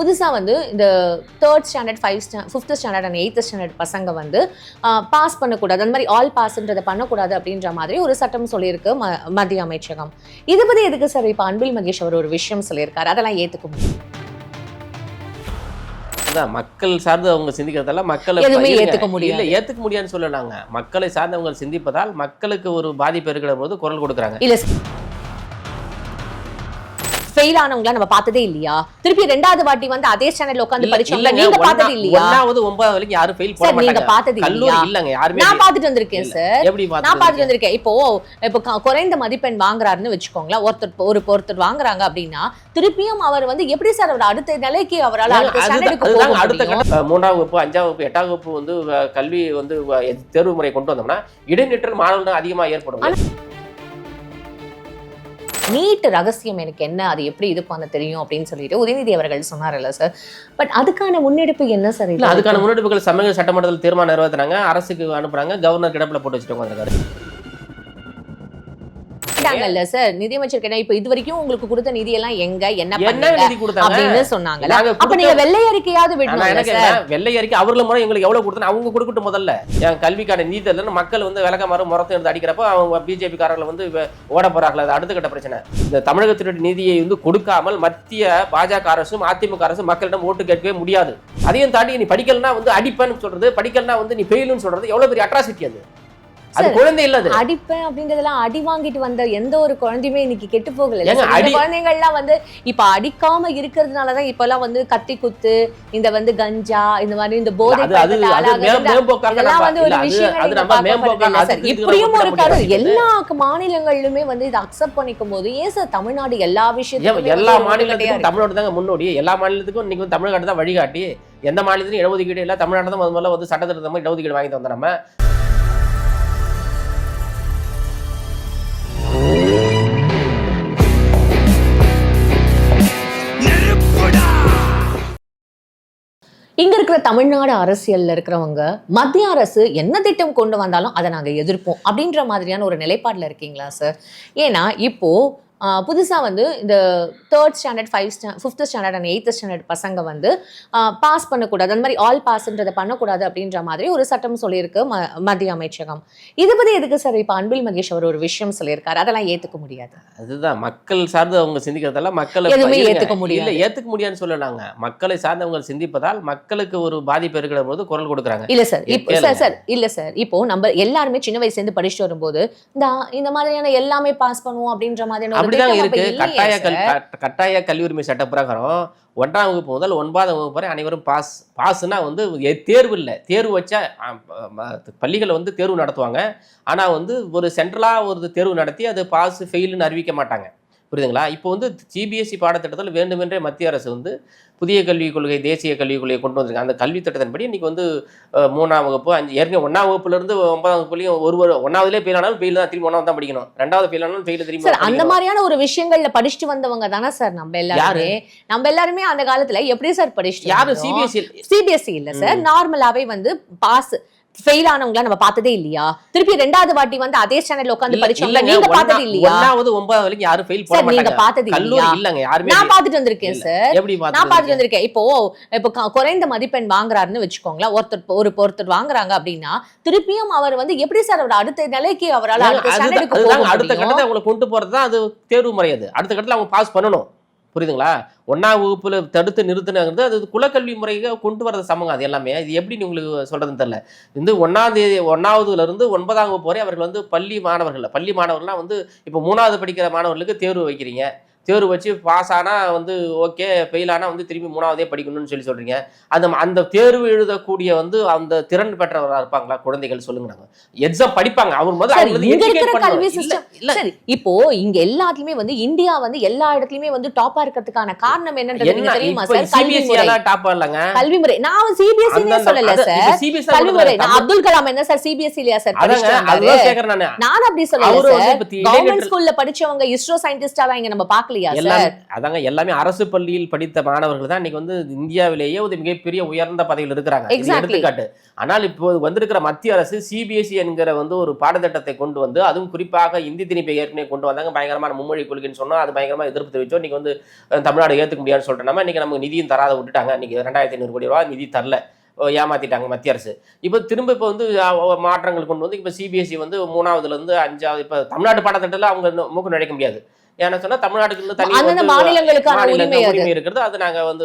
புதுசா வந்து இந்த third standard five fifth standard and eighth standard பசங்க வந்து பாஸ் பண்ணக்கூடாது. அந்த மாதிரி ஆல் பாஸ்ன்றதை பண்ணக்கூடாது அப்படின்ற மாதிரி ஒரு சட்டம் சொல்லியிருக்கு ம- மத்திய அமைச்சகம். இது பத்தி எதுக்கு சார் இப்போ அன்பில் மகேஷ் அவர் ஒரு விஷயம் சொல்லியிருக்காரு? அதெல்லாம் ஏத்துக்க முடியும்? அதான் மக்கள் சார்ந்து அவங்க சிந்திக்கிறதால மக்களை எதுவுமே. ஏத்துக்க முடியாது. இல்ல ஏத்துக்க முடியாதுன்னு சொல்ல நாங்க. மக்களை சார்ந்து அவங்க சிந்திப்பதால் மக்களுக்கு ஒரு பாதிப்பு இருக்கிற போது குரல் கொடுக்குறாங்க. இல்ல ஃபெயில் ஆனவங்கள நம்ம பார்த்ததே இல்லையா? திருப்பி ரெண்டாவது வாட்டி வந்து அதே உட்காந்து இல்ல- படிச்சவங்க நீங்க பார்த்தது இல்லையா? ஒண்ணாவது ஒன்பதாவது வரைக்கும் யாரும் ஃபெயில் போட நீங்க பார்த்தது இல்லையா? இல்லங்க யாருமே நான் பார்த்துட்டு வந்திருக்கேன். சார். நான் பார்த்து பார்த்துட்டு வந்திருக்கேன். இப்போ இப்போ குறைந்த மதிப்பெண் வாங்குறாருன்னு வச்சுக்கோங்களேன். ஒருத்தர் ஒரு ஒருத்தர் வாங்குறாங்க அப்படின்னா திருப்பியும் அவர் வந்து எப்படி சார் அவர் அடுத்த நிலைக்கு அவரால் அடுத்த மூன்றாம் வகுப்பு அஞ்சாம் வகுப்பு எட்டாம் வகுப்பு வந்து கல்வி வந்து தேர்வு முறை கொண்டு வந்தோம்னா இடைநிற்றல் மாணவர்கள் அதிகமா ஏற்படும். நீட் ரகசியம் எனக்கு என்ன? அது எப்படி இது பண்ண தெரியும்? அப்படின்னு சொல்லிட்டு உதயநிதி அவர்கள் சொன்னார்ல சார் பட் அதுக்கான முன்னெடுப்பு என்ன சார் இல்ல அதுக்கான முன்னெடுப்புகள் சமூக சட்டமன்றத்தில் தீர்மானம் நிறைவேற்றுறாங்க அரசுக்கு அனுப்புறாங்க கவர்னர் கிடப்பில் போட்டு வச்சுட்டு உட்காந்துருக்காரு கேட்டாங்கல்ல சார் நிதியமைச்சர் கேட்டா இப்போ இது வரைக்கும் உங்களுக்கு கொடுத்த நிதி எல்லாம் எங்க என்ன பண்ணீங்க? அப்படின்னு சொன்னாங்கல்ல. நாங்க அப்ப நீங்க வெள்ளை அறிக்கையாவது விடணும் வெள்ளை அறிக்கை அவர்கள் முறை எங்களுக்கு எவ்வளவு கொடுத்தா அவங்க கொடுக்கட்டும் முதல்ல. என் கல்விக்கான நீதி இல்லைன்னு மக்கள் வந்து விளக்க மரம் முறத்தை எடுத்து அடிக்கிறப்ப அவங்க பிஜேபி காரர்கள் வந்து ஓட போறாங்களா அது அடுத்த கட்ட பிரச்சனை. இந்த தமிழகத்தினுடைய நிதியை வந்து கொடுக்காமல் மத்திய பாஜக அரசும் அதிமுக அரசும் மக்களிடம் ஓட்டு கேட்கவே முடியாது. அதையும் தாண்டி நீ படிக்கலனா வந்து அடிப்பேன்னு சொல்றது படிக்கலனா வந்து நீ ஃபெயிலுன்னு சொல்றது எவ்வளவு பெரிய அட்ராசிட்டி அது. அது குழந்தை இல்ல அடிப்பேன் அப்படிங்கறதெல்லாம் அடி வாங்கிட்டு வந்த எந்த ஒரு குழந்தையுமே இன்னைக்கு கெட்டு போகல. குழந்தைங்கள்லாம் வந்து இப்ப அடிக்காம இருக்கிறதுனாலதான் இப்ப எல்லாம் வந்து கத்தி குத்து இந்த வந்து கஞ்சா இந்த மாதிரி இந்த போதை வந்து ஒரு இதுக்கு இப்படியும் ஒரு ஒப்பிட கரு முடியாது. எல்லா மாநிலங்களிலுமே வந்து இதை அக்செப்ட் பண்ணிக்கும் போது ஏன் சார் தமிழ்நாடு எல்லா விஷயத்தையும் எல்லா மாநிலத்துக்கும் தமிழ்நாடு தாங்க முன்னோடி. எல்லா மாநிலத்துக்கும் இன்னைக்கு தமிழ்நாடு தான் வழிகாட்டி. எந்த மாநிலத்திலும் இடஒதுக்கீடு இல்லை தமிழ்நாடு தான் முதல்ல வந்து சட்டத்திட்டத்தை மாதிரி இடஒதுக்கீடு வாங்கி வந்தோம் நம்ம. இங்கே இருக்கிற தமிழ்நாடு அரசியலில் இருக்கிறவங்க மத்திய அரசு என்ன திட்டம் கொண்டு வந்தாலும் அதை நாங்கள் எதிர்ப்போம் அப்படின்ற மாதிரியான ஒரு நிலைப்பாட்டில் இருக்கீங்களா சார் ஏன்னா இப்போது ஆஹ், புதுசா வந்து இந்த third standard five fifth standard and eighth standard பசங்க வந்து பாஸ் பண்ணக்கூடாது. அந்த மாதிரி ஆல் பாஸ்ன்றதை பண்ணக்கூடாது அப்படின்ற மாதிரி ஒரு சட்டம் சொல்லியிருக்கு ம- மத்திய அமைச்சகம். இது பத்தி எதுக்கு சார் இப்போ அன்பில் மகேஷ் அவர் ஒரு விஷயம் சொல்லியிருக்காரு? அதெல்லாம் ஏத்துக்க முடியாது. அதுதான். மக்கள் சார்ந்து அவங்க சிந்திக்கிறதால மக்களை எதுவுமே முடியாது. இல்ல ஏத்துக்க முடியாதுன்னு சொல்ல நாங்க மக்களை சார்ந்து அவங்க சிந்திப்பதால் மக்களுக்கு ஒரு பாதிப்பு இருக்கிற போது குரல் கொடுக்குறாங்க. இல்ல சார். இப்போ. Sir sir. இல்ல சார். இப்போ நம்ம எல்லாருமே சின்ன வயசுல இருந்து படிச்சுட்டு வரும்போது இந்த இந்த மாதிரியான எல்லாமே பாஸ் பண்ணுவோம் அப்படின்ற மாதிரியான ஒரு அப்படிதான் திட்டம் அப்ப இருக்கு கட்டாய கல் கட்டாய கல்வி உரிமை சட்ட பிரகாரம் ஒன்றாம் வகுப்பு முதல் ஒன்பதாம் வகுப்பு வரை அனைவரும் பாஸ் பாஸ்னா வந்து தேர்வு இல்லை. தேர்வு வச்சா பள்ளிகள் வந்து தேர்வு நடத்துவாங்க. ஆனால் வந்து ஒரு சென்ட்ரலாக ஒரு தேர்வு நடத்தி அது பாஸ் ஃபெயிலுன்னு அறிவிக்க மாட்டாங்க. புரியுதுங்களா? இப்போ வந்து சிபிஎஸ்சி பாடத்திட்டத்தில் வேண்டுமென்றே மத்திய அரசு வந்து புதிய கல்விக் கொள்கை தேசிய கல்விக் கொள்கையை கொண்டு வந்திருக்காங்க அந்த கல்வி திட்டத்தின்படி இன்னைக்கு வந்து மூணாம் வகுப்பு அஞ்சு ஏற்கனவே ஒன்றாம் வகுப்புலேருந்து ஒன்பதாம் வகுப்புலையும் ஒரு ஒரு ஒன்றாவதுலேயே ஃபெயில் ஆனாலும் ஃபெயில் தான் திரும்பி ஒன்றாவது தான் படிக்கணும். ரெண்டாவது ஃபெயில் ஆனாலும் ஃபெயில் திரும்பி சார் அந்த. மாதிரியான ஒரு விஷயங்கள்ல படிச்சுட்டு வந்தவங்க தானே சார் நம்ம எல்லாருமே? நம்ம எல்லாருமே அந்த காலத்துல எப்படி சார் படிச்சுட்டு யாரும் சிபிஎஸ்சி சிபிஎஸ்சி இல்ல சார் நார்மலாவே வந்து பாஸ் ஃபெயில் ஆனவங்கள நம்ம பார்த்ததே இல்லையா? திருப்பி ரெண்டாவது வாட்டி வந்து அதே ஸ்டாண்டர்ட்ல உட்காந்து படிச்சவங்க நீங்க பார்த்தது இல்லையா? ஒன்னாவது ஒன்பதாவது வரைக்கும் யாரும் ஃபெயில் போட நீங்க பார்த்தது இல்லையா? இல்லங்க யாருமே நான் பார்த்துட்டு வந்திருக்கேன். சார். நான் பார்த்து பார்த்துட்டு வந்திருக்கேன். இப்போ இப்போ குறைந்த மதிப்பெண் வாங்குறாருன்னு வச்சுக்கோங்களேன். ஒருத்தர் ஒரு ஒருத்தர் வாங்குறாங்க அப்படின்னா திருப்பியும் அவர் வந்து எப்படி சார் அவர் அடுத்த நிலைக்கு அவரால் அடுத்த கட்டத்தை அவங்களை கொண்டு போறது தான் அது தேர்வு முறை அது. அடுத்த கட்டத்துல அவங்க பாஸ் பண்ணணும். புரியுதுங்களா? ஒன்றாம் வகுப்பில் தடுத்து நிறுத்தினது அது குலக்கல்வி முறையை கொண்டு வரது சமங்க அது எல்லாமே. இது எப்படி நீ உங்களுக்கு சொல்கிறதுன்னு தெரில இந்த ஒன்றாந்தேதி ஒன்றாவதுலேருந்து ஒன்பதாம் வகுப்பு வரை அவர்கள் வந்து பள்ளி மாணவர்கள். பள்ளி மாணவர்கள்லாம் வந்து இப்போ மூணாவது படிக்கிற மாணவர்களுக்கு தேர்வு வைக்கிறீங்க. தேர்வு வச்சு பாஸ் ஆனா வந்து ஓகே ஃபெயில் ஆனா வந்து திரும்பி மூணாவதே படிக்கணும்னு சொல்லி சொல்றீங்க. அந்த அந்த தேர்வு எழுதக்கூடிய வந்து அந்த திறன் பெற்றவராக இருப்பாங்களா? குழந்தைகள் சொல்லுங்க நாங்க எக்ஸாம் படிப்பாங்க. அவர் முதல்ல இப்போ இங்க எல்லாத்துலயுமே வந்து இந்தியா வந்து எல்லா இடத்துலயுமே வந்து டாப்பா இருக்கிறதுக்கான காரணம் என்னன்றது நீங்க தெரியுமா சார்? கல்வி முறை. எல்லாம் டாப் இல்லங்க. கல்வி முறை. நான் சிபிஎஸ்சி சொல்லல சார். கல்வி முறை. நான் அப்துல் கலாம் என்ன சார் சிபிஎஸ்சி இல்லையா சார் நானு. நான் அப்படி சொல்லல சார். கவர்மெண்ட் ஸ்கூல்ல படிச்சவங்க இஸ்ரோ சயின்டிஸ்டா இங்க நம்ம பார்க்கல பார்க்கலையா சார் அதாங்க எல்லாமே அரசு பள்ளியில் படித்த மாணவர்கள் தான் இன்னைக்கு வந்து இந்தியாவிலேயே ஒரு மிகப்பெரிய உயர்ந்த பதவியில் இருக்கிறாங்க. எடுத்துக்காட்டு ஆனால் இப்போ வந்திருக்கிற மத்திய அரசு சிபிஎஸ்இ என்கிற வந்து ஒரு பாடத்திட்டத்தை கொண்டு வந்து அதுவும் குறிப்பாக இந்தி திணிப்பை ஏற்கனவே கொண்டு வந்தாங்க பயங்கரமான மும்மொழி கொள்கைன்னு சொன்னோம் அது பயங்கரமா எதிர்ப்பு தெரிவிச்சோம் இன்னைக்கு வந்து தமிழ்நாடு ஏற்றுக்க முடியாதுன்னு சொல்லிட்டு நம்ம இன்னைக்கு நமக்கு நிதியும் தராத விட்டுட்டாங்க இன்னைக்கு ரெண்டாயிரத்தி ஐநூறு கோடி ரூபா நிதி தரல ஏமாத்திட்டாங்க மத்திய அரசு இப்போ திரும்ப இப்போ வந்து மாற்றங்கள் கொண்டு வந்து இப்போ சிபிஎஸ்இ வந்து மூணாவதுல இருந்து அஞ்சாவது இப்போ தமிழ்நாடு பாடத்திட்டத்தில் அவங்க மூக்கு நுழைக்க முடியாது ஏன்னா சொன்னா தமிழ்நாட்டுக்கு தனி மாநிலங்களுக்கான மாநிலங்கள் உரிமை இருக்கிறது. அது நாங்க வந்து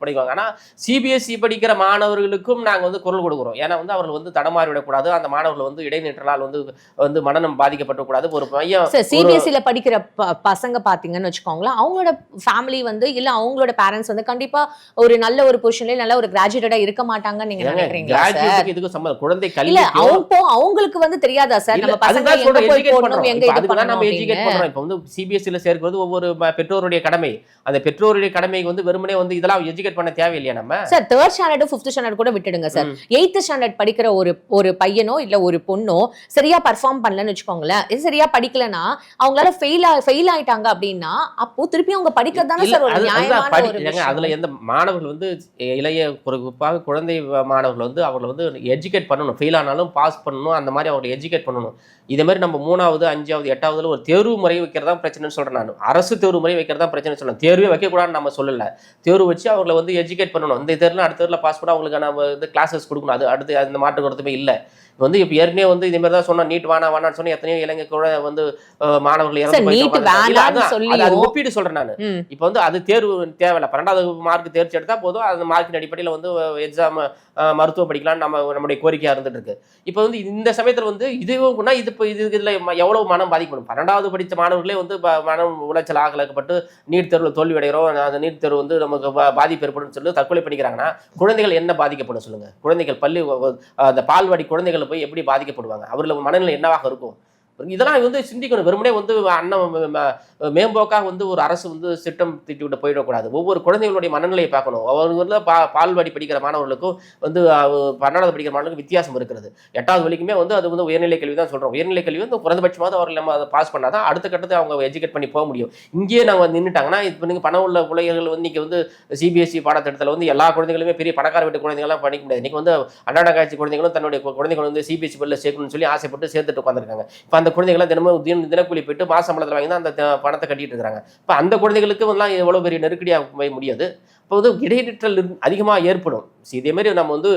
படிக்குவாங்க ஆனா சிபிஎஸ்இ படிக்கிற மாணவர்களுக்கும் நாங்க வந்து குரல் கொடுக்குறோம். ஏன்னா வந்து அவர்கள் வந்து தடமாறி விடக்கூடாது அந்த மாணவர்கள் வந்து இடைநிற்றலால் வந்து வந்து மனநம் பாதிக்கப்படக்கூடாது. ஒரு பையன் சார் சிபிஎஸ்சில படிக்கிற பசங்க பாத்தீங்கன்னு வச்சுக்கோங்களேன் அவங்களோட ஃபேமிலி வந்து இல்ல அவங்களோட பேரண்ட்ஸ் வந்து கண்டிப்பா ஒரு நல்ல ஒரு பொசிஷன்ல நல்ல ஒரு கிராஜுவேட்டா இருக்க மாட்டாங்கன்னு நீங்க கிராஜுவேட்டுக்கு இதுக்கு சம்மந்தம் குழந்தை இல்ல கல்வி அவங்க அவங்களுக்கு வந்து தெரியாதா சார் நம்ம பசங்க எங்க போய் போடணும். எங்க இது பண்ணணும் educate அப்படின்னு. பண்றோம். இப்ப வந்து CBSE ல சேர்க்கிறது ஒவ்வொரு பெற்றோருடைய கடமை அந்த பெற்றோருடைய கடமைக்கு வந்து வெறுமனே வந்து இதெல்லாம் எஜுகேட் பண்ண தேவையில்லையா நம்ம sir third standard fifth standard கூட விட்டுடுங்க சார் எயித்து ஸ்டாண்டர்ட் படிக்கிற ஒரு ஒரு பையனோ இல்ல ஒரு பொண்ணோ சரியா பர்ஃபார்ம் பண்ணலன்னு வச்சுக்கோங்களேன் இது சரியா படிக்கலனா அவங்களால ஃபெயில் ஃபெயில் ஆயிட்டாங்க அப்படின்னா அப்போ திருப்பி அவங்க படிக்கிறது தானே சார் ஒரு நியாயமான ஒரு அதுல. எந்த மாணவர்கள் வந்து இளைய குறிப்பாக குழந்தை மாணவர்கள் வந்து அவங்களை வந்து எஜுகேட் பண்ணணும் ஃபெயில் ஆனாலும் பாஸ் பண்ணணும் அந்த மாதிரி அவங்களை எஜுகேட் பண்ணணும் இதே மாதிரி நம்ம மூணாவது அஞ்சாவது எட்டாவதுல ஒரு தேர்வு முறை வைக்கிறதா பிரச்சனைன்னு சொல்றேன் நான். அரசு தேர்வு முறை வைக்கிறதா பிரச்சனை சொல்றேன். தேர்வே வைக்கக்கூடாதுன்னு நம்ம சொல்லல. தேர்வு வச்சு அவங்களை வந்து எஜுகேட் பண்ணணும். இந்த தேர்வில் அடுத்த தேர்வில் பாஸ் பண்ண அவங்களுக்கு நம்ம வந்து கிளாஸஸ் கொடுக்கணும். அது அடுத்து அந்த மாற்று கருத்துமே இல்லை. வந்து இப்போ ஏற்கனவே வந்து இதே மாதிரி தான் சொன்னா நீட் வேணா வேணான்னு சொன்னா எத்தனையோ இளைஞர் கூட வந்து மாணவர்கள் இறந்து ஒப்பீடு சொல்றேன் நான். இப்போ வந்து அது தேர்வு தேவையில்ல. பன்னெண்டாவது மார்க் தேர்ச்சி எடுத்தா போதும். அந்த மார்க்கின் அடிப்படையில் வந்து எக்ஸாம் மருத்துவம் படிக்கலாம்னு நம்ம நம்முடைய கோரிக்கையாக இருந்துட்டு இருக்கு. இப்போ வந்து இந்த சமயத்தில் வந்து இதுவும் கூட இது இப்போ இது இதில் எவ்வளவு மனம் பாதிக்கப்படும்? பன்னெண்டாவது படித்த மாணவர்களே வந்து மனம் உளைச்சல் ஆகலக்கப்பட்டு நீட் தேர்வில் தோல்வி அடைகிறோம் அந்த நீட் தேர்வு வந்து நமக்கு பாதிப்பு ஏற்படும் சொல்லி தற்கொலை பண்ணிக்கிறாங்கன்னா குழந்தைகள் என்ன பாதிக்கப்படும் சொல்லுங்கள் குழந்தைகள் பள்ளி அந்த பால்வாடி குழந்தைகள் போய் எப்படி பாதிக்கப்படுவாங்க? அவர்கள் மனநிலை என்னவாக இருக்கும்? இதெல்லாம் வந்து சிந்திக்கணும். வெறுமனே வந்து அண்ணன் மேம்போக்காக வந்து ஒரு அரசு வந்து சிட்டம் திட்டி விட்டு போயிடக்கூடாது. ஒவ்வொரு குழந்தைகளுடைய மனநிலையை பார்க்கணும். அவங்க பா பால்வாடி படிக்கிற மாணவர்களுக்கும் வந்து பன்னெண்டாவது படிக்கிற மாணவர்களுக்கும் வித்தியாசம் இருக்கிறது எட்டாவது வரைக்குமே வந்து அது வந்து உயர்நிலை கல்வி தான் சொல்கிறோம் உயர்நிலை கல்வி வந்து குறைந்தபட்சமாக அவர்கள் நம்ம அதை பாஸ் பண்ணால் தான் அடுத்த கட்டத்தை அவங்க எஜுகேட் பண்ணி போக முடியும். இங்கேயே நாங்கள் நின்றுட்டாங்கன்னா இப்போ நீங்கள் பணம் உள்ள பிள்ளைகள் வந்து இன்றைக்கி வந்து சிபிஎஸ்சி பாடத்திட்டத்தில் வந்து எல்லா குழந்தைகளுமே பெரிய பணக்கார வீட்டு குழந்தைங்களாம் படிக்க முடியாது. இன்றைக்கி வந்து அன்னாட காட்சி குழந்தைகளும் தன்னுடைய குழந்தைகள் வந்து சிபிஎஸ்சி பள்ளியில் சேர்க்கணும்னு சொல்லி ஆசைப்பட்டு சேர்த்துட்டு உட்காந்துருக்காங்க இப்போ அந்த குழந்தைகள்லாம் தினமும் தின தினக்கூலி போயிட்டு மாச சம்பளத்தில் வாங்கி தான் அந்த பணத்தை கட்டிட்டு இருக்காங்க இப்போ அந்த குழந்தைகளுக்கு எல்லாம் எவ்வளோ பெரிய நெருக்கடியாக போய் முடியாது. இப்போ வந்து இடைநிற்றல் அதிகமாக ஏற்படும். See, இதே மாதிரி நம்ம வந்து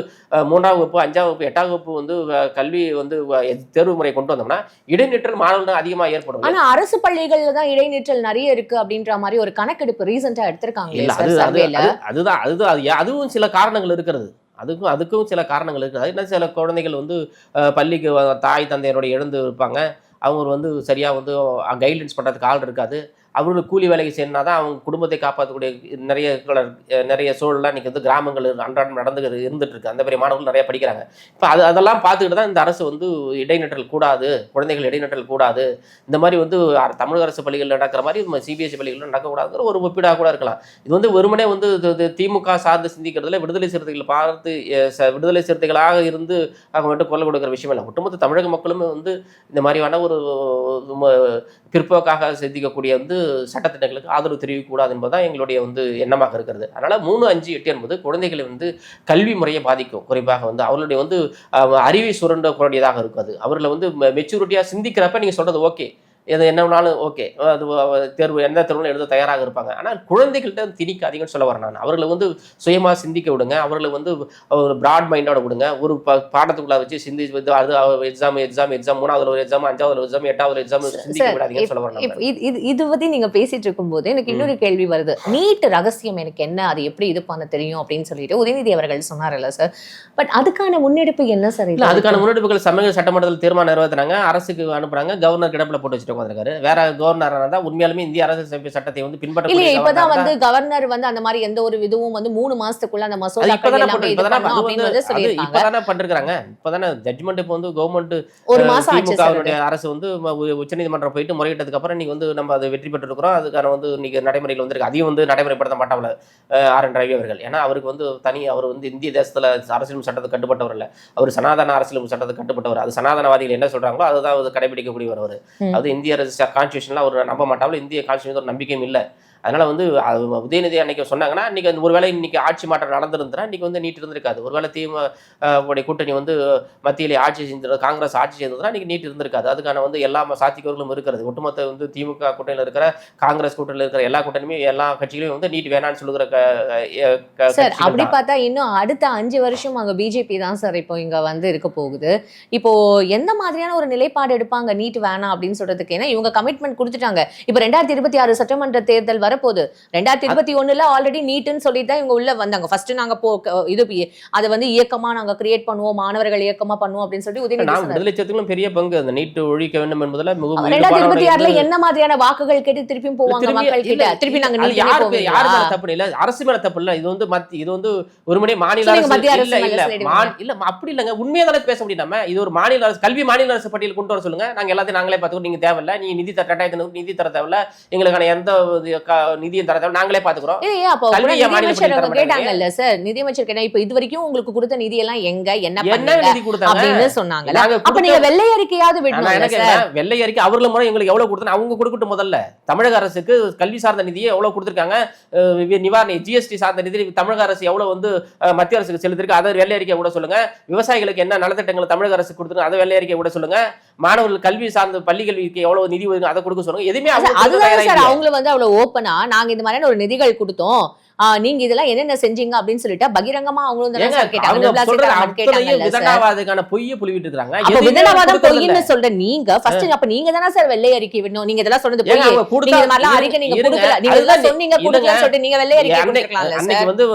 மூன்றாம் வகுப்பு அஞ்சாம் வகுப்பு எட்டாம் வகுப்பு வந்து கல்வி வந்து தேர்வு முறை கொண்டு வந்தோம்னா இடைநிற்றல் மாணவர்கள் அதிகமாக ஏற்படும். ஆனா அரசு பள்ளிகள்ல தான் இடைநிற்றல் நிறைய இருக்கு அப்படின்ற மாதிரி ஒரு கணக்கெடுப்பு ரீசெண்டா எடுத்திருக்காங்களே இல்ல அது அதுதான் அதுதான் அது அதுவும் சில காரணங்கள் இருக்கிறது. அதுக்கும் அதுக்கும் சில காரணங்கள் இருக்குது அது என்ன சில குழந்தைகள் வந்து பள்ளிக்கு தாய் தந்தையரோட எழுந்து இருப்பாங்க. அவங்க வந்து சரியாக வந்து கைட்லைன்ஸ் பண்ணுறதுக்கு ஆள் இருக்காது. அவர்களுக்கு கூலி வேலைக்கு செய்யணும்னா தான் அவங்க குடும்பத்தை காப்பாற்றக்கூடிய நிறைய நிறைய சூழலாம் இன்றைக்கி வந்து கிராமங்கள் அன்றாடம் நடந்து இருந்துகிட்ருக்கு அந்த மாதிரி மாணவர்கள் நிறைய படிக்கிறாங்க. இப்போ அது அதெல்லாம் பார்த்துக்கிட்டு தான் இந்த அரசு வந்து இடைநிற்றல் கூடாது குழந்தைகள் இடைநிற்றல் கூடாது. இந்த மாதிரி வந்து தமிழக அரசு பள்ளிகளில் நடக்கிற மாதிரி சிபிஎஸ்சி பள்ளிகளில் நடக்கக்கூடாதுங்கிற ஒரு ஒப்பீடாக கூட இருக்கலாம். இது வந்து வெறுமனே வந்து இது- திமுக சார்ந்து சிந்திக்கிறதுல விடுதலை சிறுத்தைகள் பார்த்து ச- விடுதலை சிறுத்தைகளாக இருந்து அவங்க மட்டும் குரல் கொடுக்குற விஷயம் இல்லை. ஒட்டுமொத்த தமிழக மக்களுமே வந்து இந்த மாதிரியான ஒரு பிற்போக்காக சிந்திக்கக்கூடிய வந்து சட்டத்திட்டங்களுக்கு ஆதரவு தெரிவிக்கக்கூடாது என்பதுதான் எங்களுடைய வந்து எண்ணமாக இருக்கிறது. அதனால் மூணு அஞ்சு எட்டு என்பது குழந்தைகளை வந்து கல்வி முறையை பாதிக்கும். குறிப்பாக வந்து அவர்களுடைய வந்து அறிவை அறிவை சுரண்டக்கூடியதாக இருக்கும் அது. அவர்களை வந்து மெச்சூரிட்டியாக சிந்திக்கிறப்ப நீங்கள் சொல்கிறது ஓகே எது என்ன வேணாலும் ஓகே அது தேர்வு எந்த தேர்வுலும் எழுத தயாராக இருப்பாங்க. ஆனால் குழந்தைகள்கிட்ட திணிக்காதீங்கன்னு சொல்ல வரேன் நான். அவர்களை வந்து சுயமாக சிந்திக்க விடுங்க. அவர்களை வந்து ஒரு பிராட் மைண்டோட விடுங்க. ஒரு பாடத்துக்குள்ள வச்சு சிந்தி அது எக்ஸாம் எக்ஸாம் எக்ஸாம் மூணாவது ஒரு எக்ஸாம் அஞ்சாவது ஒரு எக்ஸாம் எட்டாவது எக்ஸாம் சிந்திக்க விடாதீங்கன்னு சொல்ல வரேன் இது இது- இது பத்தி நீங்க பேசிட்டு இருக்கும்போது எனக்கு இன்னொரு கேள்வி வருது. நீட் ரகசியம் எனக்கு என்ன? அது எப்படி இது பண்ண தெரியும் அப்படின்னு சொல்லிட்டு உதயநிதி அவர்கள் சொன்னார்ல சார் பட் அதுக்கான முன்னெடுப்பு என்ன சார் இல்ல அதுக்கான முன்னெடுப்புகள் சமூக சட்டமன்றத்தில் தீர்மானம் நிறைவேற்றினாங்க அரசுக்கு அனுப்புறாங்க. கவர்னர் கிடப்பில் போட்டு வச்சுட்டு உட்காந்துருக்காரு வேற கவர்னர் தான் உண்மையாலுமே இந்திய அரசு சட்ட- சட்டத்தை வந்து பின்பற்ற இல்லையே இப்பதான் வந்து கவர்னர் வந்து அந்த மாதிரி எந்த ஒரு இதுவும் வந்து மூணு மாசத்துக்குள்ள அந்த இப்பதானே பண்ணிருக்காங்க. இப்பதானே ஜட்மெண்ட் இப்போ வந்து கவர்மெண்ட் ஒரு மாசம் திமுகவுடைய அரசு வந்து உச்சநீதிமன்றம் போயிட்டு முறையிட்டதுக்கு அப்புறம் நீங்க வந்து நம்ம அதை வெற்றி பெற்றிருக்கிறோம். அதுக்கான வந்து இன்னைக்கு நடைமுறையில் வந்திருக்கு. அதையும் வந்து நடைமுறைப்படுத்த மாட்டாங்க ஆர். என். ரவி அவர்கள். ஏன்னா அவருக்கு வந்து தனி அவர் வந்து இந்திய தேசத்துல அரசியல் சட்டத்துக்கு கட்டுப்பட்டவர் இல்ல. அவர் சனாதன அரசியல் சட்டத்துக்கு கட்டுப்பட்டவர். அது சனாதனவாதிகள் என்ன சொல்றாங்களோ அதுதான் கடைபிடிக்கக்கூடியவர் அவர். அது இந்திய இந்திய கான்ஸ்டியூஷனில் அவர் நம்ப மாட்டாலும் இந்திய கான்ஸ்டியூஷன் ஒரு நம்பிக்கையும் இல்லை. அதனால வந்து உதயநிதி அன்னைக்கு சொன்னாங்கன்னா இன்னைக்கு வந்து ஒருவேளை இன்னைக்கு ஆட்சி மாற்றம் நடந்திருந்தா இன்னைக்கு வந்து நீட் இருந்திருக்காது. ஒருவேளை திமுக அஹ், உடைய கூட்டணி வந்து மத்தியிலே ஆட்சி செஞ்சு காங்கிரஸ் ஆட்சி செய்ததுனா இன்னைக்கு நீட் இருந்திருக்காது. அதுக்கான வந்து எல்லா சாத்தியக்கூறுகளும் இருக்கிறது. ஒட்டுமொத்த வந்து திமுக கூட்டணியில் இருக்கிற காங்கிரஸ் கூட்டணியில் இருக்கிற எல்லா கூட்டணியுமே எல்லா கட்சிகளையும் வந்து நீட் வேணாம்னு சொல்லுகிற சார் அப்படி. பார்த்தா இன்னும் அடுத்த அஞ்சு வருஷம் அங்க பிஜேபி தான் சார் இப்போ இங்க வந்து இருக்க போகுது. இப்போ எந்த மாதிரியான ஒரு நிலைப்பாடு எடுப்பாங்க? நீட் வேணாம் அப்படின்னு சொல்றதுக்கு. ஏன்னா இவங்க கமிட்மெண்ட் கொடுத்துட்டாங்க. இப்போ ரெண்டாயிரத்தி இருபத்தி ஆறு சட்டமன்ற தேர்தல் வரப்போகுது. ரெண்டாயிரத்தி இருபத்தி ஒண்ணுல ஆல்ரெடி நீட்னு சொல்லிட்டு தான் இவங்க உள்ள வந்தாங்க. ஃபர்ஸ்ட் நாங்க போ இது அதை வந்து இயக்கமா நாங்க கிரியேட் பண்ணுவோம் மாணவர்கள் இயக்கமா பண்ணுவோம் அப்படின்னு சொல்லி. விடுதலை சத்துக்களும் பெரிய பங்கு அந்த நீட் ஒழிக்க வேண்டும் என்பதுல மிகவும் ரெண்டாயிரத்தி இருபத்தி ஆறுல என்ன மாதிரியான வாக்குகள் கேட்டு திருப்பியும் போவாங்க மக்கள் கிட்ட? திருப்பி நாங்க யாரு மேல தப்பு இல்ல? அரசு மேல தப்பு இல்ல. இது வந்து மத்தி இது வந்து ஒரு மணி மாநில அரசு மத்திய இல்ல இல்ல இல்ல அப்படி இல்லங்க. உண்மையா தானே பேச முடியும் நம்ம? இது ஒரு மாநில அரசு கல்வி மாநில அரசு பட்டியல் கொண்டு வர சொல்லுங்க. நாங்க எல்லாத்தையும் நாங்களே பாத்துக்கிறோம் நீங்க தேவையில்ல. நீ நிதி தர ரெண்டாயிரத்தி நிதி தர தேவையில்ல. எங்களுக்கான எந்த நிதியும் தர நாங்களே பாத்துக்கிறோம்? கேட்டாங்கல்ல சார் நிதியமைச்சர் கேட்டா இப்ப இது வரைக்கும் உங்களுக்கு கொடுத்த நிதி எல்லாம் எங்க என்ன நிதி கொடுத்தாங்க? நாங்க அப்ப நீங்க வெள்ளை அறிக்கையாவது விடணும் வெள்ளை அறிக்கை அவர்கள் முறை எங்களுக்கு எவ்வளவு கொடுத்தா அவங்க கொடுக்கட்டும் முதல்ல. தமிழக அரசுக்கு கல்வி சார்ந்த நிதியை எவ்வளவு கொடுத்திருக்காங்க? நிவாரண ஜிஎஸ்டி சார்ந்த நிதி தமிழக அரசு எவ்வளவு வந்து மத்திய அரசுக்கு செலுத்திருக்கு? அதை வெள்ளை அறிக்கை கூட சொல்லுங்க. விவசாயிகளுக்கு என்ன நலத்திட்டங்களை தமிழக அரசு கொடுத்துருக்கு? அதை வெள்ளை அறிக்கை கூட சொல்லுங்க. மாணவர்கள் கல்வி சார்ந்த பள்ளி கல்விக்கு எவ்வளவு நிதி ஒதுங்க அதை கொடுக்க சொல்லுங்க எதுவுமே அதுதான் சார் இல்லையே. அவங்கள வந்து அவ்வளவு ஓப்பனா நாங்க இந்த மாதிரியான ஒரு நிதிகள் கொடுத்தோம் நீங்க இதெல்லாம் என்னென்ன செஞ்சீங்க அப்படின்னு சொல்லிட்டு பகிரங்கமா அவங்களும் கேட்டாங்க. பொய்யை புலிவிட்டு இருக்காங்க விதண்டாவாதம். பொய்ன்னு சொல்ற நீங்க ஃபர்ஸ்ட் அப்ப நீங்க தானே சார் வெள்ளை அறிக்கை விடணும். நீங்க இதெல்லாம் சொன்னது பொய். நீங்க இந்த மாதிரிலாம் அறிக்கை நீங்க. கொடுக்கல. நீங்க இதெல்லாம் சொன்னீங்க. கொடுக்கலன்னு சொல்லிட்டு நீங்க வெள்ளை அறிக்கை சார். அன்னைக்கு வந்து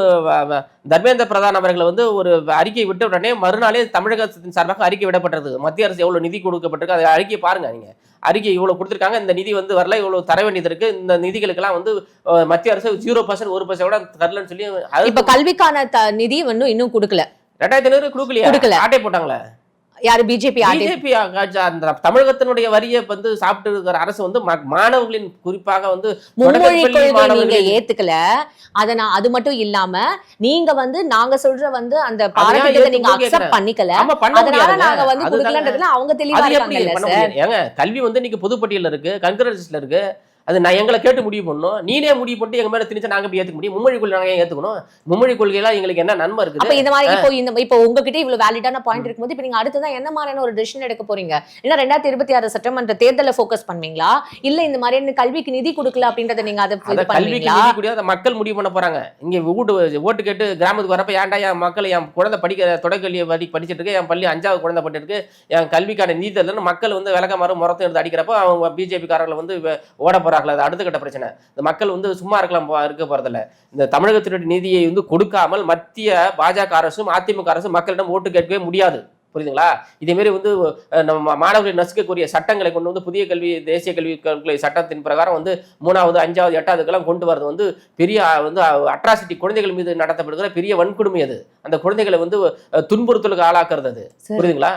தர்மேந்திர பிரதான் அவர்கள் வந்து ஒரு அறிக்கை விட்ட உடனே மறுநாளே தமிழகத்தின் சார்பாக அறிக்கை விடப்பட்டது. மத்திய அரசு எவ்வளவு நிதி கொடுக்கப்பட்டிருக்கு அதை அறிக்கை பாருங்க நீங்க. அறிக்கை இவ்வளவு கொடுத்திருக்காங்க இந்த நிதி வந்து வரல இவ்வளவு தர வேண்டியது இருக்கு. இந்த நிதிகளுக்கெல்லாம் வந்து மத்திய அரசு ஜீரோ பர்சன்ட் ஒரு பர்சன்ட் கூட தரலன்னு சொல்லி இப்ப கல்விக்கான நிதி இன்னும் இன்னும் கொடுக்கல. ரெண்டாயிரத்தி ஐநூறு கொடுக்கலையா? கொடுக்கல. ஆட்டை போட்டாங்களே? யாரு? பிஜேபி பிஜேபி அந்த தமிழகத்தினுடைய வரியை வந்து சாப்பிட்டு இருக்கிற அரசு வந்து மாணவர்களின் குறிப்பாக வந்து மும்மொழி கொள்கை நீங்க ஏத்துக்கல. அத நான் அது மட்டும் இல்லாம நீங்க வந்து நாங்க சொல்ற வந்து அந்த ஏன் பாடத்திட்டத்தை நீங்க அக்செப்ட். பண்ணிக்கல. அதனால. நாங்க வந்து. குடுக்கலன்றதுல அவங்க தெளிவா ஏங்க கல்வி வந்து இன்னைக்கு பொதுப்பட்டியல்ல இருக்கு கன்கரன்ஸ்ல இருக்கு. அது நான் எங்களை கேட்டு முடிவு பண்ணணும் நீனே முடிவு பண்ணிட்டு எங்க மேல திணிச்சா நாங்க எப்படி ஏத்துக்க முடியும். மும்மொழி கொள்கை நாங்க ஏத்துக்கணும்? மும்மொழி கொள்கையெல்லாம் எங்களுக்கு என்ன நன்மை அப்ப இருக்குது இந்த மாதிரி இப்போ இந்த இப்போ உங்ககிட்ட இவ்வளவு வேலிடான பாயிண்ட் இருக்கும்போது இப்ப நீங்க அடுத்ததான் என்ன மாதிரியான ஒரு டிசிஷன் எடுக்க போறீங்க? ஏன்னா ரெண்டாயிரத்தி இருபத்தி ஆறு சட்டமன்ற தேர்தலை ஃபோக்கஸ் பண்ணுவீங்களா? இல்ல இந்த மாதிரியான கல்விக்கு நிதி கொடுக்கல அப்படின்றத நீங்க அதை கல்விக்கு நிதி மக்கள் முடிவு பண்ண போறாங்க. இங்க ஓட்டு ஓட்டு கேட்டு கிராமத்துக்கு வரப்ப ஏன்டா என் மக்கள் என் குழந்தை படிக்கிற தொடக்கல்வியை படி படிச்சிட்டு இருக்கு என் பள்ளி அஞ்சாவது குழந்தை படிட்டு இருக்கு என் கல்விக்கான நிதி மக்கள் வந்து விளக்க மரம் முறத்தை எடுத்து அடிக்கிறப்ப அவங்க பிஜேபி காரர்கள் வந்து வே- ஓட அது அடுத்த கட்ட பிரச்சனை. இந்த மக்கள் வந்து சும்மா இருக்கலாம் இருக்க போகிறதில்ல இந்த தமிழகத்தினுடைய நிதியை வந்து கொடுக்காமல் மத்திய பாஜக அரசும் அதிமுக அரசும் மக்களிடம் ஓட்டு கேட்கவே முடியாது. புரியுதுங்களா? இதே மாதிரி வந்து நம்ம மாணவர்களை நசுக்கக்கூடிய சட்டங்களை கொண்டு வந்து புதிய கல்வி தேசிய கல்வி சட்டத்தின் பிரகாரம் வந்து மூணாவது அஞ்சாவது எட்டாவதுக்கெல்லாம் கொண்டு வரது வந்து பெரிய வந்து அட்ராசிட்டி குழந்தைகள் மீது நடத்தப்படுகிற பெரிய வன்கொடுமை அது. அந்த குழந்தைகளை வந்து துன்புறுத்தலுக்கு ஆளாக்குறது அது. புரியுதுங்களா?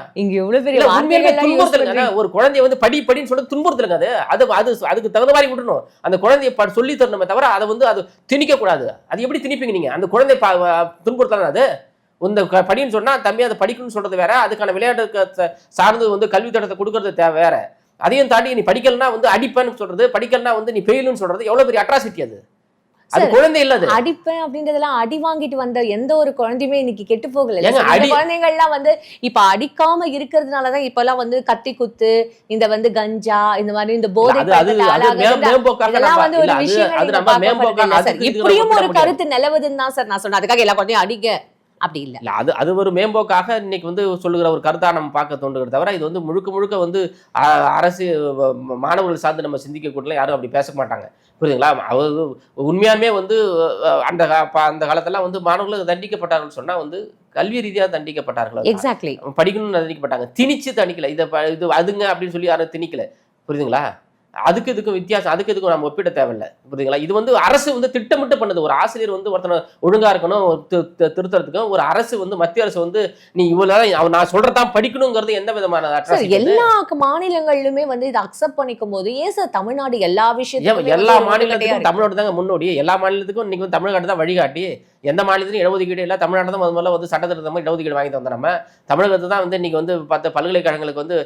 இங்க எவ்வளவு பெரிய துன்புறுத்தலுங்க. ஒரு குழந்தைய வந்து படி படின்னு சொல்லிட்டு துன்புறுத்தலுங்க அது. அது அது அதுக்கு தகுந்த மாதிரி விடணும் அந்த குழந்தைய ப- சொல்லி தரணுமே தவிர அதை வந்து அது திணிக்க கூடாது அது எப்படி திணிப்பீங்க நீங்க? அந்த குழந்தை துன்புறுத்தலாம் அது? இந்த படின்னு சொன்னா தம்பி அதை படிக்கணும்னு சொல்றது வேற அதுக்கான விளையாட்டு சார்ந்து வந்து கல்வி தடத்தை கொடுக்கறது தேவை வேற. அதையும் தாண்டி நீ படிக்கலனா வந்து அடிப்பேன்னு சொல்றது படிக்கலனா வந்து நீ ஃபெயிலுன்னு சொல்றது எவ்வளவு பெரிய அட்ராசிட்டி அது? அது. குழந்தை இல்ல அது. அடிப்பேன் அப்படின்றதெல்லாம் அடி வாங்கிட்டு வந்த எந்த ஒரு குழந்தையுமே இன்னைக்கு கெட்டு போகல. குழந்தைங்கள்லாம் வந்து இப்ப அடிக்காம இருக்கிறதுனாலதான் இப்ப எல்லாம் வந்து கத்தி குத்து இந்த வந்து கஞ்சா இந்த மாதிரி இந்த போதை வந்து ஒரு இதுக்கு இப்படியும் ஒரு கருத்து நிலவுதுன்னு தான் சார் நான் சொன்னேன். அதுக்காக எல்லா குழந்தையும் அடிக்க அப்படி இல்ல. இல்ல அது அது ஒரு மேம்போக்காக இன்னைக்கு வந்து சொல்லுகிற ஒரு கருத்தா நம்ம பார்க்க தோன்றுகிறது தவிர இது வந்து முழுக்க முழுக்க வந்து அரசு மாணவர்கள் சார்ந்து நம்ம சிந்திக்க கூட யாரும் அப்படி பேச மாட்டாங்க. புரியுதுங்களா? அது உண்மையாலுமே வந்து அந்த அந்த காலத்தெல்லாம் வந்து மாணவர்கள் தண்டிக்கப்பட்டார்கள் சொன்னா வந்து கல்வி ரீதியாக தண்டிக்கப்பட்டார்கள். எக்ஸாக்ட்லி படிக்கணும்னு தண்டிக்கப்பட்டாங்க. திணிச்சு தண்டிக்கல இதை இது அதுங்க அப்படின்னு சொல்லி யாரும் திணிக்கல. புரியுதுங்களா? அதுக்கு இதுக்கும் வித்தியாசம்? அதுக்கு இதுக்கும் நம்ம ஒப்பிட தேவையில்லை. புரியுதுங்களா? இது வந்து அரசு வந்து திட்டமிட்டு பண்ணுது. ஒரு ஆசிரியர் வந்து ஒருத்தனை ஒழுங்கா இருக்கணும் திருத்தறதுக்கும் ஒரு அரசு வந்து மத்திய அரசு வந்து நீ இவ்வளவு அவன் நான் சொல்றதான் படிக்கணுங்கிறது எந்த விதமான? எல்லா மாநிலங்களிலுமே வந்து இதை அக்செப்ட் பண்ணிக்கும் போது ஏன் சார் தமிழ்நாடு எல்லா விஷயத்தையும் எல்லா மாநிலத்துக்கும் தமிழ்நாடு தாங்க முன்னோடி. எல்லா மாநிலத்துக்கும் இன்னைக்கு வந்து தமிழ்நாடு தான் வழிகாட்டி. எந்த மாநிலத்திலும் இடஒதுக்கீடு இல்லை. தமிழ்நாடு தான் முதல்ல வந்து சட்டத்திட்டமாக இடஒதுக்கீடு வாங்கி தந்தோம் நம்ம. தமிழகத்தை தான் வந்து இன்னைக்கு வந்து பத்து பல்கலைக்கழகங்களுக்கு வந்து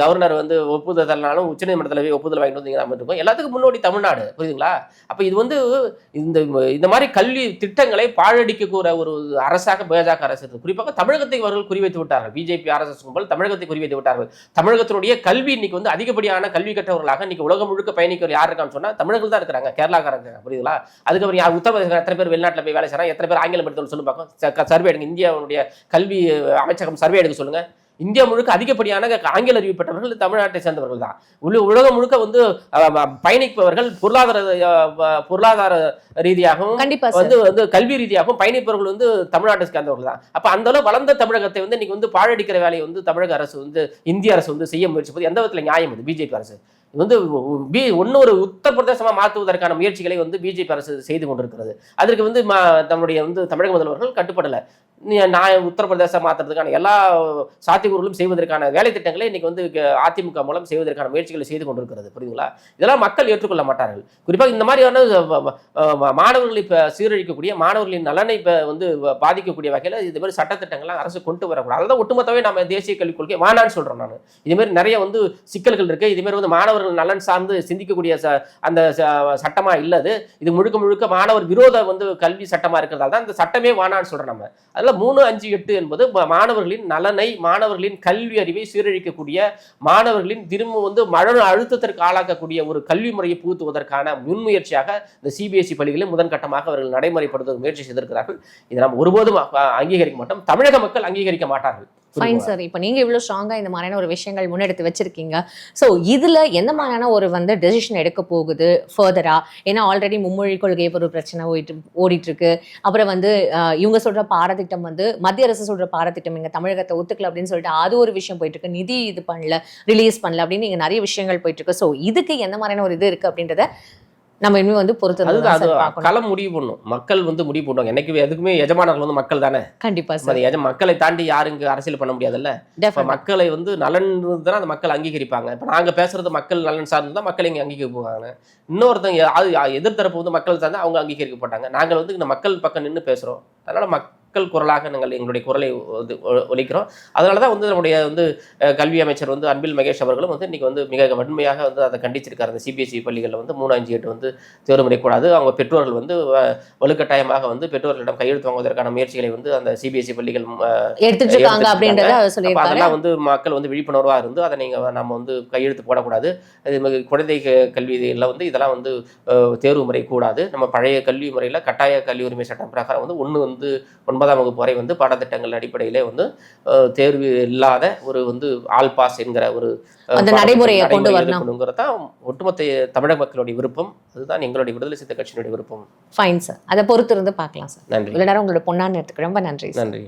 கவர்னர் வந்து ஒப்புதல் தரனாலும் உச்சநீதிமன்றத்தில் ஒப்புதல் வாங்கிட்டு வந்தீங்க நம்ம எல்லாத்துக்கும் முன்னோடி தமிழ்நாடு புரியுதுங்களா? அப்போ இது வந்து இந்த இந்த மாதிரி கல்வி திட்டங்களை பாழடிக்கக்கூற ஒரு அரசாக பாஜக அரசு இருக்குது. குறிப்பாக தமிழகத்தை அவர்கள் குறிவைத்து விட்டார்கள். பிஜேபி ஆர்எஸ்எஸ் கும்பல் தமிழகத்தை குறிவைத்து விட்டார்கள். தமிழகத்தினுடைய கல்வி இன்னைக்கு வந்து அதிகப்படியான கல்வி கற்றவர்களாக இன்னைக்கு உலகம் முழுக்க பயணிக்கிற யார் இருக்கான்னு சொன்னால் தமிழர்கள் தான் இருக்கிறாங்க. கேரளாக்காரங்க புரியுதுங்களா? அதுக்கப்புறம் யார் உத்தரப்பிரதேசம் எத்தனை பேர் வெளிநாட்டில் போய் வேலை செய்கிறாங்க எத்தனை பேர் ஆங்கிலம் எடுத்து சொல்லி பார்க்கும் சர்வே எடுங்க. இந்தியாவுடைய கல்வி அமைச்சகம் சர்வே எடுக்க சொல்லுங்க. இந்தியா முழுக்க அதிகப்படியான ஆங்கில அறிவு பெற்றவர்கள் தமிழ்நாட்டை சேர்ந்தவர்கள் தான் உலகம் முழுக்க வந்து பயணிப்பவர்கள் பொருளாதார பொருளாதார ரீதியாகவும் வந்து வந்து கல்வி ரீதியாகவும் பயணிப்பவர்கள் வந்து தமிழ்நாட்டை சேர்ந்தவர்கள் தான் அப்ப அந்த அளவு வளர்ந்த தமிழகத்தை வந்து இன்னைக்கு வந்து பாழடிக்கிற வேலையை வந்து தமிழக அரசு வந்து இந்திய அரசு வந்து செய்ய முயற்சிப்பது எந்த விதத்துல நியாயம் இது? பிஜேபி அரசு. வந்து பி இன்னொரு உத்தரப்பிரதேசமாக மாற்றுவதற்கான முயற்சிகளை வந்து பிஜேபி அரசு செய்து கொண்டிருக்கிறது. அதற்கு வந்து ம- தன்னுடைய வந்து தமிழக முதல்வர்கள் கட்டுப்படலை. நீ- நான் உத்தரப்பிரதேசம் மாற்றுறதுக்கான எல்லா சாத்தியக்கூறுகளும் செய்வதற்கான வேலை திட்டங்களை இன்னைக்கு வந்து அதிமுக மூலம் செய்வதற்கான முயற்சிகளை செய்து கொண்டிருக்கிறது. புரியுதுங்களா? இதெல்லாம் மக்கள் ஏற்றுக்கொள்ள மாட்டார்கள். குறிப்பாக இந்த மாதிரியான மாணவர்களை இப்போ சீரழிக்கக்கூடிய மாணவர்களின் நலனை இப்போ வந்து பாதிக்கக்கூடிய வகையில் இது மாதிரி சட்டத்திட்டங்கள்லாம் அரசு கொண்டு வரக்கூடாது. அதுதான் ஒட்டுமொத்தமே நம்ம தேசிய கல்விக் கொள்கை வேணான்னு சொல்கிறோம் நான். இது மாதிரி நிறைய வந்து சிக்கல்கள் இருக்குது இதுமாரி வந்து மாணவர் மாணவர்கள் நலன் சார்ந்து சிந்திக்கக்கூடிய ச அந்த சட்டமாக சட்டமா இல்லது. இது முழுக்க முழுக்க மாணவர் விரோத வந்து கல்வி சட்டமா இருக்கிறதால தான் இந்த சட்டமே வானான்னு சொல்கிறோம் நம்ம. அதில் மூணு அஞ்சு எட்டு என்பது மாணவர்களின் நலனை மாணவர்களின் கல்வி அறிவை சீரழிக்கக்கூடிய மாணவர்களின் திரும்ப வந்து மழ அழுத்தத்திற்கு ஆளாக்கக்கூடிய ஒரு கல்வி முறையை புகுத்துவதற்கான முன்முயற்சியாக இந்த சிபிஎஸ்இ பள்ளிகளில் முதன்கட்டமாக அவர்கள் நடைமுறைப்படுத்த முயற்சி செய்திருக்கிறார்கள். இதை நாம் ஒருபோதும் அங்கீகரிக்க மாட்டோம். தமிழக மக்கள் அங்கீகரிக்க மாட்டார்கள். ஃபைன் சார் இப்போ நீங்கள் இவ்வளோ ஸ்ட்ராங்காக இந்த மாதிரியான ஒரு விஷயங்கள் முன்னெடுத்து வச்சிருக்கீங்க. ஸோ இதில் எந்த மாதிரியான ஒரு வந்து டெசிஷன் எடுக்க போகுது ஃபர்தரா ஏன்னா ஆல்ரெடி மும்மொழி கொள்கை ஒரு பிரச்சனை ஓடிட்டு ஓடிட்டுருக்கு. அப்புறம் வந்து இவங்க சொல்கிற பாடத்திட்டம் வந்து மத்திய அரசு சொல்கிற பாடத்திட்டம் இங்கே தமிழகத்தை ஒத்துக்கல அப்படின்னு சொல்லிட்டு அது ஒரு விஷயம் போயிட்டுருக்கு. நிதி இது பண்ணல ரிலீஸ் பண்ணல அப்படின்னு இங்கே நிறைய விஷயங்கள் போயிட்டு இருக்கு ஸோ இதுக்கு எந்த மாதிரியான ஒரு இது இருக்குது அப்படின்றத நம்ம இன்னும் வந்து பொறுத்து அது களம் முடிவு பண்ணும். மக்கள் வந்து முடிவு பண்ணுவாங்க. எனக்கு எதுக்குமே எஜமானர்கள் வந்து மக்கள் தானே? கண்டிப்பா அப்ப சார். அது எஜ மக்களை தாண்டி யாரும் இங்க அரசியல் பண்ண முடியாதுல்ல? மக்களை வந்து நலன் தான் அந்த மக்கள் அங்கீகரிப்பாங்க. இப்ப நாங்க பேசுறது மக்கள் நலன் சார்ந்து தான் மக்கள் இங்க அங்கீகரிப்பாங்க இன்னொருத்தங்க யா- யா- எதிர்த்தரப்பு வந்து மக்கள் சார்ந்து அவங்க அங்கீகரிக்க மாட்டாங்க நாங்கள் வந்து இந்த மக்கள் பக்கம் நின்று பேசுறோம். அதனால மக்கள் குரலாக நாங்கள் எங்களுடைய குரலை வந்து ஒ- ஒலிக்கிறோம். அதனால தான் வந்து நம்முடைய வந்து கல்வி அமைச்சர் வந்து அன்பில் மகேஷ் அவர்களும் வந்து இன்னைக்கு வந்து மிக வன்மையாக வந்து அதை கண்டிச்சிருக்காரு. அந்த சிபிஎஸ்இ பள்ளிகளில் வந்து மூணு அஞ்சு எட்டு வந்து தேர்வு முறைக்கூடாது அவங்க பெற்றோர்கள் வந்து வலுக்கட்டாயமாக வந்து பெற்றோர்களிடம் கையெழுத்து வாங்குவதற்கான முயற்சிகளை வந்து அந்த சிபிஎஸ்இ பள்ளிகள் அஹ், எடுத்துட்டு அதெல்லாம் வந்து மக்கள் வந்து விழிப்புணர்வா இருந்து அதை நீங்க நம்ம வந்து கையெழுத்து போடக்கூடாது. மாதிரி குழந்தை கல்வியில வந்து இதெல்லாம் வந்து தேர்வு முறை கூடாது. நம்ம பழைய கல்வி முறையில கட்டாய கல்வி உரிமை சட்டம் பிரகாரம் வந்து ஒண்ணு வந்து ஒன்பதாம் வகுப்பு வரை வந்து பாடத்திட்டங்கள் அடிப்படையிலே வந்து தேர்வு இல்லாத ஒரு வந்து ஆல் பாஸ் என்கிற ஒரு அந்த நடைமுறையை கொண்டு. இருக்கணுங்கிறது தான் ஒட்டுமொத்த தமிழக மக்களுடைய விருப்பம். அதுதான் எங்களுடைய விடுதலை சித்த கட்சியினுடைய விருப்பம். ஃபைன் சார் அதை பொறுத்து இருந்து பார்க்கலாம் சார் நன்றி. இவ்வளவு நேரம் உங்களோட பொண்ணான்னு எடுத்துக்க ரொம்ப நன்றி நன்றி.